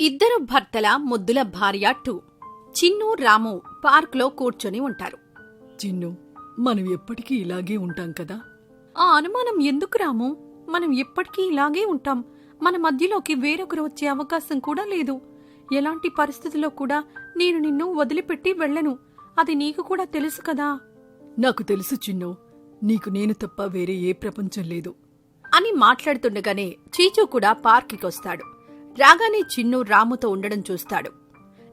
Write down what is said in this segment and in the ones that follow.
ఇద్దరు భర్తల ముద్దుల భార్య టూ. చిన్ను రాము పార్క్లో కూర్చొని ఉంటారు. చిన్ను మనం ఎప్పటికీ ఇలాగే ఉంటాం కదా? ఆ అనుమానం ఎందుకు రాము? మనం ఎప్పటికీ ఇలాగే ఉంటాం. మన మధ్యలోకి వేరొకరు వచ్చే అవకాశం కూడా లేదు. ఎలాంటి పరిస్థితుల్లో కూడా నేను నిన్ను వదిలిపెట్టి వెళ్ళను. అది నీకు కూడా తెలుసు కదా? నాకు తెలుసు చిన్ను. నీకు నేను తప్ప వేరే ఏ ప్రపంచం లేదు. అని మాట్లాడుతుండగానే చీచూ కూడా పార్క్కి వస్తాడు. రాగానే చిన్ను రాముతో ఉండడం చూస్తాడు.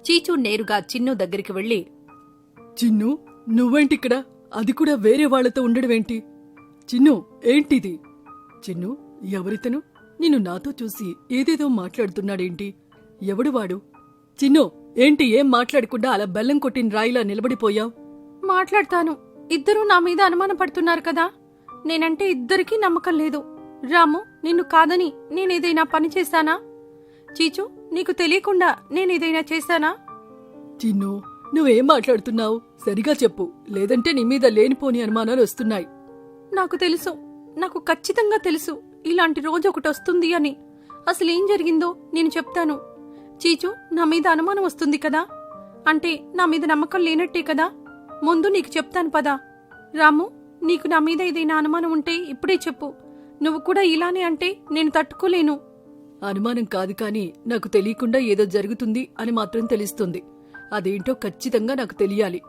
చీచూ నేరుగా చిన్ను దగ్గరికి వెళ్ళి చిన్ను నువ్వేంటిక్కడ? అది కూడా వేరే వాళ్ళతో ఉండడమేంటి? చిన్ను ఏంటిది? చిన్ను ఎవరితను? నిన్ను నాతో చూసి ఏదేదో మాట్లాడుతున్నాడేంటి? ఎవడు వాడు? చిన్ను ఏంటి ఏం మాట్లాడకుండా అలా బెల్లం కొట్టిన రాయిలా నిలబడిపోయావు? మాట్లాడతాను. ఇద్దరూ నా మీద అనుమానం పడుతున్నారు కదా. నేనంటే ఇద్దరికీ నమ్మకం లేదు. రాము నిన్ను కాదని నేనేదైనా పని చేశానా? చీచు నీకు తెలియకుండా నేనేదైనా చేశానా? చిన్ను నువ్వేం మాట్లాడుతున్నావు? సరిగా చెప్పు. లేదంటే నీ మీద లేనిపోని అనుమానాలు వస్తున్నాయి. నాకు తెలుసు. నాకు ఖచ్చితంగా తెలుసు. ఇలాంటి రోజు ఒకటి వస్తుంది అని. అసలు ఏం జరిగిందో నేను చెప్తాను. చీచు నా మీద అనుమానం వస్తుంది కదా? అంటే నా మీద నమ్మకం లేనట్టే కదా? ముందు నీకు చెప్తాను పదా. రాము నీకు నా మీద ఏదైనా అనుమానం ఉంటే ఇప్పుడే చెప్పు. నువ్వు కూడా ఇలానే అంటే నేను తట్టుకోలేను. అనుమానం కాదు కాని నాకు తెలియకుండా ఏదో జరుగుతుంది అని మాత్రం తెలుస్తుంది. అదేంటో ఖచ్చితంగా నాకు తెలియాలి.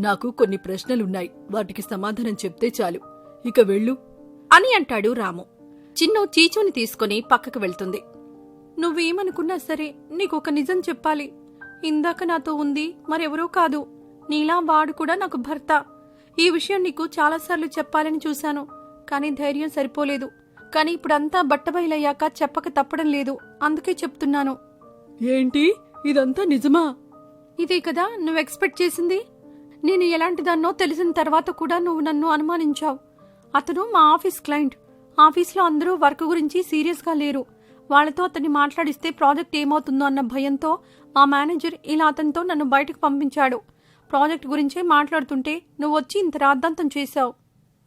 నాకు కొన్ని ప్రశ్నలున్నాయి. వాటికి సమాధానం చెప్తే చాలు. ఇక వెళ్ళు. అని అంటాడు రాము. చిన్ను చీచుని తీసుకుని పక్కకు వెళ్తుంది. నువ్వేమనుకున్నా సరే నీకు ఒక నిజం చెప్పాలి. ఇందాక నాతో ఉంది మరెవరో కాదు. నీలా వాడు కూడా నాకు భర్త. ఈ విషయం నీకు చాలాసార్లు చెప్పాలని చూశాను కానీ ధైర్యం సరిపోలేదు. కానీ ఇప్పుడంతా బట్టబయలయ్యాక చెప్పక తప్పడం లేదు. అందుకే చెప్తున్నాను. ఏంటి? ఇదంతా నిజమా? ఇదే కదా నువ్వు ఎక్స్పెక్ట్ చేసింది? నేను ఎలాంటి దాన్నో తెలిసిన తర్వాత కూడా నువ్వు నన్ను అనుమానించావు. అతను మా ఆఫీస్ క్లయింట్. ఆఫీస్లో అందరూ వర్క్ గురించి సీరియస్గా లేరు. వాళ్ళతో అతన్ని మాట్లాడిస్తే ప్రాజెక్ట్ ఏమవుతుందో అన్న భయంతో మా మేనేజర్ ఇలా అతనితో నన్ను బయటకు పంపించాడు. ప్రాజెక్ట్ గురించే మాట్లాడుతుంటే నువ్వు వచ్చి ఇంత రాద్ధాంతం చేశావు.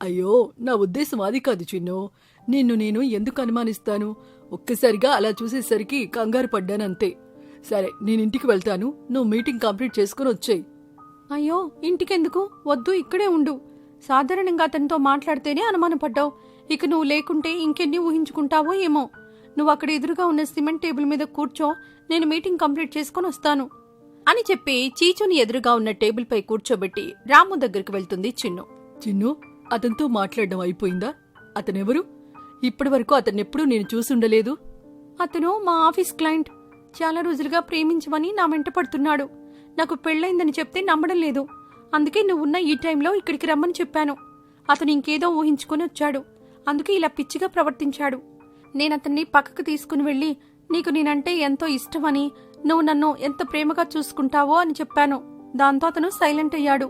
అయ్యో నా ఉద్దేశం అది కాదు చిన్ను. నిన్ను నేను ఎందుకు అనుమానిస్తాను? ఒక్కసారిగా అలా చూసేసరికి కంగారు పడ్డానంతే. సరే నేను ఇంటికి వెళ్తాను. నువ్వు మీటింగ్ కంప్లీట్ చేసుకుని వచ్చేయి. అయ్యో ఇంటికెందుకు? వద్దు ఇక్కడే ఉండు. సాధారణంగా అతనితో మాట్లాడితేనే అనుమానపడ్డావు. ఇక నువ్వు లేకుంటే ఇంకెన్ని ఊహించుకుంటావో ఏమో. నువ్వు అక్కడ ఎదురుగా ఉన్న సిమెంట్ టేబుల్ మీద కూర్చో. నేను మీటింగ్ కంప్లీట్ చేసుకొని వస్తాను. అని చెప్పి చీచుని ఎదురుగా ఉన్న టేబుల్పై కూర్చోబెట్టి రాము దగ్గరికి వెళ్తుంది చిన్ను. చిన్ను అతనితో మాట్లాడడం అయిపోయిందా? అతనెవరు? ఇప్పటివరకు అతన్నెప్పుడూ నేను చూసుండలేదు. అతను మా ఆఫీస్ క్లయింట్. చాలా రోజులుగా ప్రేమించమని నా వెంట పడుతున్నాడు. నాకు పెళ్ళైందని చెప్తే నమ్మడం లేదు. అందుకే నువ్వున్న ఈ టైంలో ఇక్కడికి రమ్మని చెప్పాను. అతను ఇంకేదో ఊహించుకుని వచ్చాడు. అందుకే ఇలా పిచ్చిగా ప్రవర్తించాడు. నేనతన్ని పక్కకు తీసుకుని వెళ్ళి నీకు నేనంటే ఎంతో ఇష్టమని నువ్వు నన్ను ఎంత ప్రేమగా చూసుకుంటావో అని చెప్పాను. దాంతో అతను సైలెంట్ అయ్యాడు.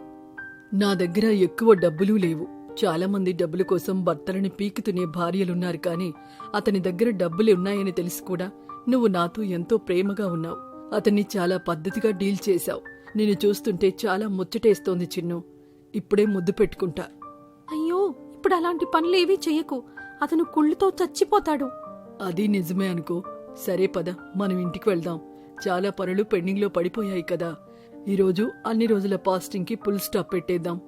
నా దగ్గర ఎక్కువ డబ్బులు లేవు. చాలా మంది డబ్బుల కోసం భర్తలని పీకుతునే భార్యలున్నారు కానీ అతని దగ్గర డబ్బులు ఉన్నాయని తెలిసి కూడా నువ్వు నాతో ఎంతో ప్రేమగా ఉన్నావు. అతన్ని చాలా పద్ధతిగా డీల్ చేశావు. నేను చూస్తుంటే చాలా ముచ్చటేస్తోంది చిన్ను. ఇప్పుడే ముద్దు పెట్టుకుంటా. అయ్యో ఇప్పుడు అలాంటి పనులేవీ చెయ్యకు. అతను కుళ్ళుతో చచ్చిపోతాడు. అది నిజమే అనుకో. సరే పద మనం ఇంటికి వెళ్దాం. చాలా పనులు పెండింగ్లో పడిపోయాయి కదా. ఈరోజు అన్ని రోజుల పాస్టింగ్కి ఫుల్ స్టాప్ పెట్టేద్దాం.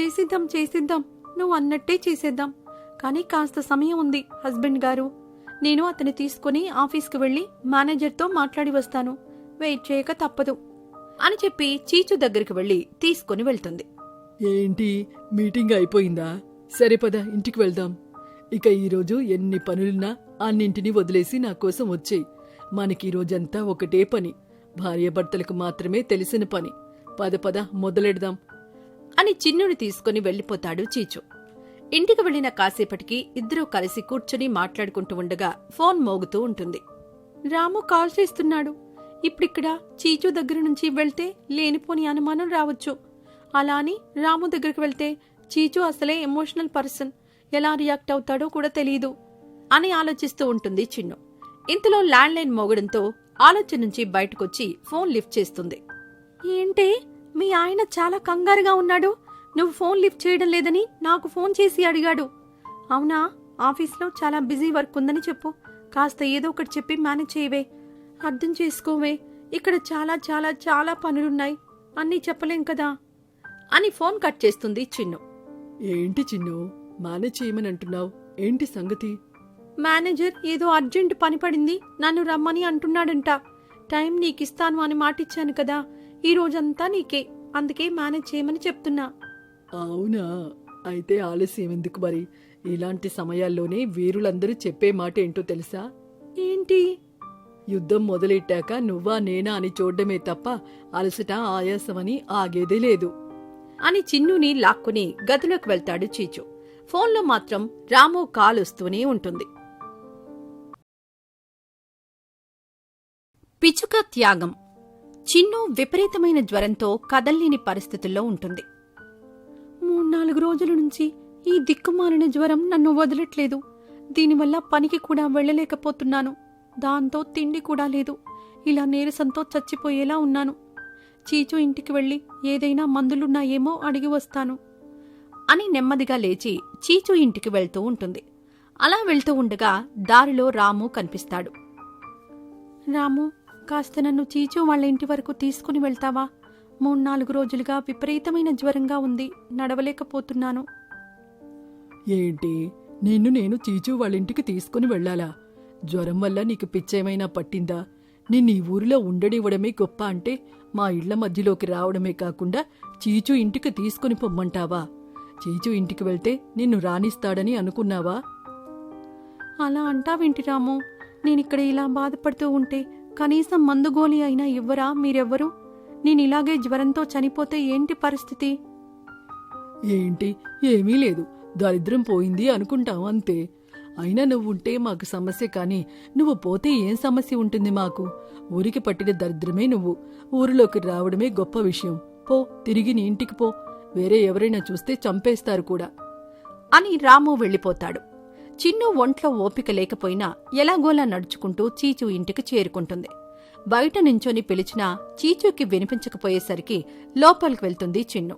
చేసేద్దాం చేసేద్దాం. నువ్వు అన్నట్టే చేసేద్దాం. కానీ కాస్త సమయం ఉంది హస్బెండ్ గారు. నేను అతని తీసుకుని ఆఫీస్కి వెళ్ళి మేనేజర్తో మాట్లాడి వస్తాను. వెయిట్ చేయక తప్పదు. అని చెప్పి చీచు దగ్గరికి వెళ్ళి తీసుకుని వెళ్తుంది. ఏంటి? మీటింగ్ అయిపోయిందా? సరే పద ఇంటికి వెళ్దాం. ఇక ఈరోజు ఎన్ని పనులున్నా అన్నింటినీ వదిలేసి నా కోసం వచ్చేయి. మనకి ఈ రోజంతా ఒకటే పని. భార్యాభర్తలకు మాత్రమే తెలిసిన పని. పద పద మొదలెడదాం. అని చిన్నుని తీసుకుని వెళ్ళిపోతాడు చీచు. ఇంటికి వెళ్ళిన కాసేపటికి ఇద్దరూ కలిసి కూర్చుని మాట్లాడుకుంటూ ఉండగా ఫోన్ మోగుతూ ఉంటుంది. రాము కాల్ చేస్తున్నాడు. ఇప్పుడిక్కడ చీచు దగ్గర నుంచి వెళ్తే లేనిపోని అనుమానం రావచ్చు. అలా అని రాము దగ్గరికి వెళ్తే చీచు అసలే ఎమోషనల్ పర్సన్. ఎలా రియాక్ట్ అవుతాడో కూడా తెలియదు అని ఆలోచిస్తూ ఉంటుంది చిన్ను. ఇంతలో ల్యాండ్లైన్ మోగడంతో ఆలోచన నుంచి బయటకొచ్చి ఫోన్ లిఫ్ట్ చేస్తుంది. ఏంటే? మీ ఆయన చాలా కంగారుగా ఉన్నాడు. నువ్వు ఫోన్ లిఫ్ట్ చేయడం లేదని నాకు ఫోన్ చేసి అడిగాడు. అవునా? ఆఫీస్లో చాలా బిజీ వర్క్ ఉందని చెప్పు. కాస్త ఏదో ఒకటి చెప్పి మేనేజ్ చేయవే. అర్థం చేసుకోవే. ఇక్కడ చాలా చాలా చాలా పనులున్నాయి. అన్నీ చెప్పలేం కదా? అని ఫోన్ కట్ చేస్తుంది చిన్ను. ఏంటి చిన్ను? మేనేజ్ చేయమని అంటున్నావు. ఏంటి సంగతి? మేనేజర్ ఏదో అర్జెంట్ పని పడింది. నన్ను రమ్మని అంటున్నాడంట. టైం నీకిస్తాను అని మాటిచ్చాను కదా. ఈ రోజంతా నీకే. అందుకే మేనేజ్ చేయమని చెప్తున్నా. అవునా? అయితే ఆలస్యం ఎందుకు మరి? ఇలాంటి సమయాల్లోనే వీరులందరూ చెప్పే మాట ఏంటో తెలుసా? ఏంటి? యుద్ధం మొదలెట్టాక నువ్వా నేనా అని చూడ్డమే తప్ప అలసట ఆయాసమని ఆగేదే లేదు. అని చిన్నుని లాక్కుని గదిలోకి వెళ్తాడు చీచు. ఫోన్లో మాత్రం రాము కాల్ వస్తూనే ఉంటుంది. పిచుక త్యాగం. చిన్ను విపరీతమైన జ్వరంతో కదల్లేని పరిస్థితుల్లో ఉంటుంది. మూడు నాలుగు రోజుల నుంచి ఈ దిక్కుమాలిన జ్వరం నన్ను వదలట్లేదు. దీనివల్ల పనికి కూడా వెళ్ళలేకపోతున్నాను. దాంతో తిండి కూడా లేదు. ఇలా నీరసంతో చచ్చిపోయేలా ఉన్నాను. చీచు ఇంటికి వెళ్ళి ఏదైనా మందులున్నాయేమో అడిగి వస్తాను అని నెమ్మదిగా లేచి చీచు ఇంటికి వెళ్తూ ఉంటుంది. అలా వెళ్తూ ఉండగా దారిలో రాము కనిపిస్తాడు. రాము కాస్త నన్ను చీచు వాళ్ళ ఇంటి వరకు తీసుకుని వెళ్తావా? మూడు నాలుగు రోజులుగా విపరీతమైన జ్వరంగా ఉంది. నడవలేకపోతున్నాను. ఏంటి? నిన్ను నేను చీచు వాళ్ళింటికి తీసుకుని వెళ్ళాలా? జ్వరం వల్ల నీకు పిచ్చేమైనా పట్టిందా? నిన్ను ఈ ఊరిలో ఉండనివ్వడమే గొప్ప అంటే మా ఇళ్ళ మధ్యలోకి రావడమే కాకుండా చీచు ఇంటికి తీసుకుని పొమ్మంటావా? చీచు ఇంటికి వెళ్తే నిన్ను రాణిస్తాడని అనుకున్నావా? అలా అంటావేంటి రాము? నేనిక్కడ ఇలా బాధపడుతూ ఉంటే కనీసం మందు గోళీ అయినా ఇవ్వరా మీరెవ్వరు? నేను ఇలాగే జ్వరంతో చనిపోతే ఏంటి పరిస్థితి? ఏంటి? ఏమీ లేదు. దరిద్రం పోయింది అనుకుంటాం అంతే. అయినా నువ్వుంటే మాకు సమస్య కానీ నువ్వు పోతే ఏం సమస్య ఉంటుంది మాకు? ఊరికి పట్టిన దరిద్రమే నువ్వు. ఊరిలోకి రావడమే గొప్ప విషయం. పో తిరిగి నీ ఇంటికి పో. వేరే ఎవరైనా చూస్తే చంపేస్తారు కూడా. అని రాము వెళ్ళిపోతాడు. చిన్ను ఒంట్లో ఓపిక లేకపోయినా ఎలాగోలా నడుచుకుంటూ చీచు ఇంటికి చేరుకుంటుంది. బయట నించొని పిలిచినా చీచూకి వినిపించకపోయేసరికి లోపలికి వెళ్తుంది చిన్ను.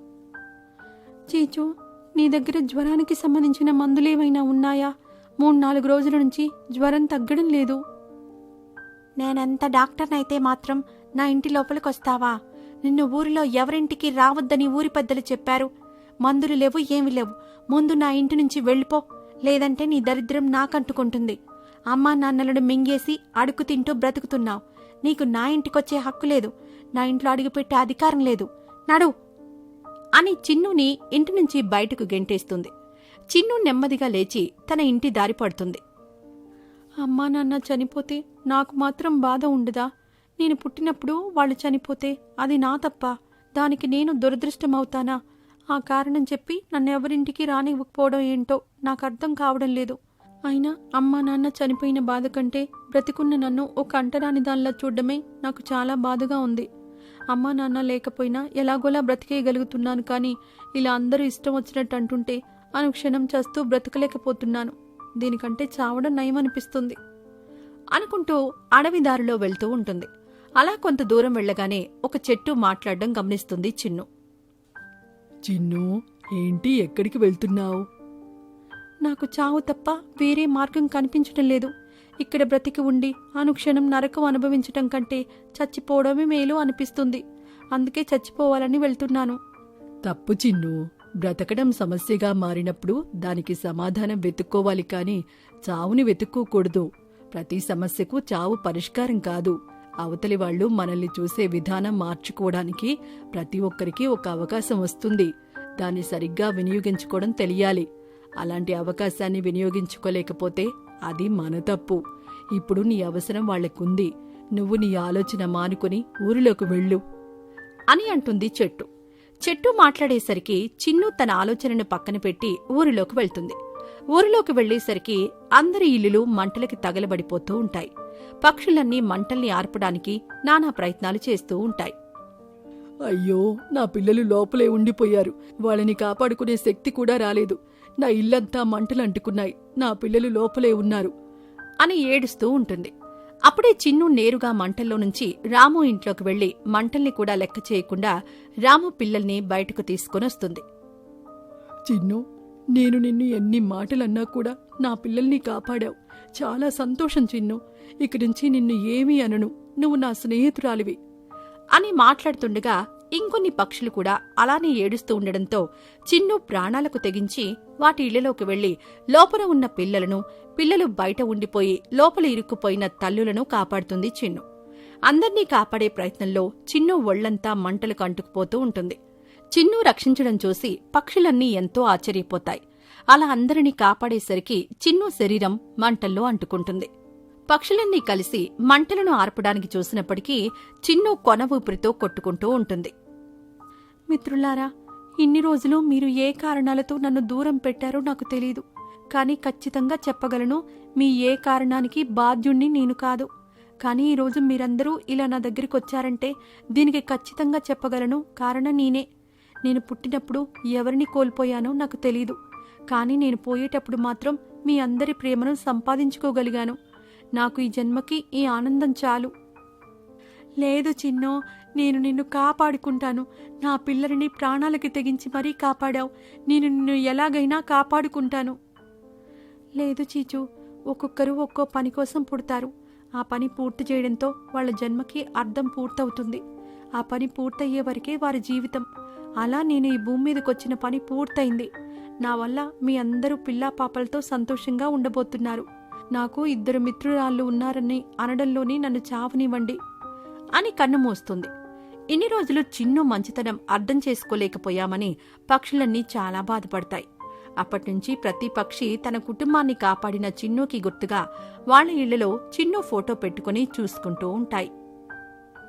చీచు నీ దగ్గర జ్వరానికి సంబంధించిన మందులేమైనా ఉన్నాయా? మూడు నాలుగు రోజుల నుంచి జ్వరం తగ్గడం లేదు. నేనెంత డాక్టర్నైతే మాత్రం నా ఇంటి లోపలికి వస్తావా? నిన్ను ఊరిలో ఎవరింటికి రావద్దని ఊరి పెద్దలు చెప్పారు. మందులు లేవు ఏమి లేవు. ముందు నా ఇంటి నుంచి వెళ్ళిపో. లేదంటే నీ దరిద్రం నాకంటుకుంటుంది. అమ్మా నాన్నలను మింగేసి అడుగు తింటూ బ్రతుకుతున్నావు. నీకు నా ఇంటికొచ్చే హక్కు లేదు. నా ఇంట్లో అడుగుపెట్టే అధికారం లేదు. నడు. అని చిన్నుని ఇంటి నుంచి బయటకు గెంటేస్తుంది. చిన్ను నెమ్మదిగా లేచి తన ఇంటి దారి పడుతుంది. అమ్మా నాన్న చనిపోతే నాకు మాత్రం బాధ ఉండదా? నేను పుట్టినప్పుడు వాళ్ళు చనిపోతే అది నా తప్ప. దానికి నేను దురదృష్టమవుతానా? ఆ కారణం చెప్పి నన్ను ఎవరింటికి రానివ్వకపోవడం ఏంటో నాకు అర్థం కావడం లేదు. అయినా అమ్మా నాన్న చనిపోయిన బాధ కంటే బ్రతికున్న నన్ను ఒక అంటరాని దానిలా చూడడమే నాకు చాలా బాధగా ఉంది. అమ్మా నాన్న లేకపోయినా ఎలాగోలా బ్రతికేయగలుగుతున్నాను కానీ ఇలా అందరూ ఇష్టం వచ్చినట్టు అంటుంటే అనుక్షణం చేస్తూ బ్రతకలేకపోతున్నాను. దీనికంటే చావడం నయమనిపిస్తుంది. అనుకుంటూ అడవి దారిలో వెళ్తూ ఉంటుంది. అలా కొంత దూరం వెళ్ళగానే ఒక చెట్టు మాట్లాడడం గమనిస్తుంది చిన్ను. చిన్ను ఏంటి ఎక్కడికి వెళ్తున్నావు? నాకు చావు తప్ప వేరే మార్గం కనిపించడం లేదు. ఇక్కడ బ్రతికి ఉండి అనుక్షణం నరకం అనుభవించటం కంటే చచ్చిపోవడమే మేలు అనిపిస్తుంది. అందుకే చచ్చిపోవాలని వెళ్తున్నాను. తప్పు చిన్ను. బ్రతకడం సమస్యగా మారినప్పుడు దానికి సమాధానం వెతుక్కోవాలి కానీ చావుని వెతుక్కోకూడదు. ప్రతి సమస్యకు చావు పరిష్కారం కాదు. అవతలి వాళ్ళు మనల్ని చూసే విధానం మార్చుకోవడానికి ప్రతి ఒక్కరికి ఒక అవకాశం వస్తుంది. దాన్ని సరిగ్గా వినియోగించుకోవడం తెలియాలి. అలాంటి అవకాశాన్ని వినియోగించుకోలేకపోతే అది మన తప్పు. ఇప్పుడు నీ అవసరం వాళ్ళకుంది నువ్వు నీ ఆలోచన మానుకుని ఊరిలోకి వెళ్ళు. అని అంటుంది చెట్టు. చెట్టు మాట్లాడేసరికి చిన్ను తన ఆలోచనను పక్కన పెట్టి ఊరిలోకి వెళ్తుంది. ఊరిలోకి వెళ్ళేసరికి అందరి ఇల్లులు మంటలకి తగలబడిపోతూ ఉంటాయి. పక్షులన్నీ మంటల్ని ఆర్పడానికి నానా ప్రయత్నాలు చేస్తూ ఉంటాయి. అయ్యో నా పిల్లలు లోపలే ఉండిపోయారు. వాళ్ళని కాపాడుకునే శక్తి కూడా రాలేదు. నా ఇల్లంతా మంటలు అంటుకున్నాయి. నా పిల్లలు లోపలే ఉన్నారు. అని ఏడుస్తూ ఉంటుంది. అప్పుడే చిన్ను నేరుగా మంటల్లో నుంచి రాము ఇంట్లోకి వెళ్ళి మంటల్ని కూడా లెక్క చేయకుండా రాము పిల్లల్ని బయటకు తీసుకొనొస్తుంది చిన్ను నేను నిన్ను ఎన్ని మాటలన్నా కూడా నా పిల్లల్ని కాపాడావు. చాలా సంతోషం చిన్ను. ఇక నుంచి నిన్ను ఏమీ అనను. నువ్వు నా స్నేహితురాలివి. అని మాట్లాడుతుండగా ఇంకొన్ని పక్షులు కూడా అలానే ఏడుస్తూ ఉండడంతో చిన్ను ప్రాణాలకు తెగించి వాటి ఇళ్ళలోకి వెళ్ళి లోపల ఉన్న పిల్లలను పిల్లలు బయట ఉండిపోయి లోపల ఇరుక్కుపోయిన తల్లులను కాపాడుతుంది చిన్ను. అందర్నీ కాపాడే ప్రయత్నంలో చిన్ను ఒళ్ళంతా మంటలు కంటుకుపోతూ ఉంటుంది. చిన్ను రక్షించడం చూసి పక్షులన్నీ ఎంతో ఆశ్చర్యపోతాయి. అలా అందరినీ కాపాడేసరికి చిన్ను శరీరం మంటల్లో అంటుకుంటుంది. పక్షులన్నీ కలిసి మంటలను ఆర్పడానికి చూసినప్పటికీ చిన్ను కొన ఊపిరితో కొట్టుకుంటూ ఉంటుంది. మిత్రులారా ఇన్ని రోజులు మీరు ఏ కారణాలతో నన్ను దూరం పెట్టారో నాకు తెలీదు. కానీ ఖచ్చితంగా చెప్పగలను మీ ఏ కారణానికి బాధ్యుణ్ణి నేను కాదు. కానీ ఈరోజు మీరందరూ ఇలా నా దగ్గరికి వచ్చారంటే దీనికి ఖచ్చితంగా చెప్పగలను కారణం నేనే. నేను పుట్టినప్పుడు ఎవరిని కోల్పోయానో నాకు తెలీదు. కానీ నేను పోయేటప్పుడు మాత్రం మీ అందరి ప్రేమను సంపాదించుకోగలిగాను. నాకు ఈ జన్మకి ఈ ఆనందం చాలు. లేదు చిన్నో నేను నిన్ను కాపాడుకుంటాను. నా పిల్లలని ప్రాణాలకి తెగించి మరీ కాపాడావు. నేను నిన్ను ఎలాగైనా కాపాడుకుంటాను. లేదు చీచు ఒక్కొక్కరు ఒక్కో పని కోసం పుడతారు. ఆ పని పూర్తి చేయడంతో వాళ్ళ జన్మకి అర్థం పూర్తవుతుంది. ఆ పని పూర్తయ్యే వరకే వారి జీవితం. అలా నేను ఈ భూమి మీదకి వచ్చిన పని పూర్తయింది. నా వల్ల మీ అందరూ పిల్లా పాపలతో సంతోషంగా ఉండబోతున్నారు. నాకు ఇద్దరు మిత్రురాళ్ళు ఉన్నారని అనడంలోనే నన్ను చావనివ్వండి అని కన్ను మూస్తుంది. ఇన్ని రోజులు చిన్ను మంచితనం అర్థం చేసుకోలేకపోయామని పక్షులన్నీ చాలా బాధపడతాయి. అప్పటినుంచి ప్రతి పక్షి తన కుటుంబాన్ని కాపాడిన చిన్నుకి గుర్తుగా వాళ్ళ ఇళ్ళలో చిన్ను ఫోటో పెట్టుకుని చూసుకుంటూ ఉంటాయి.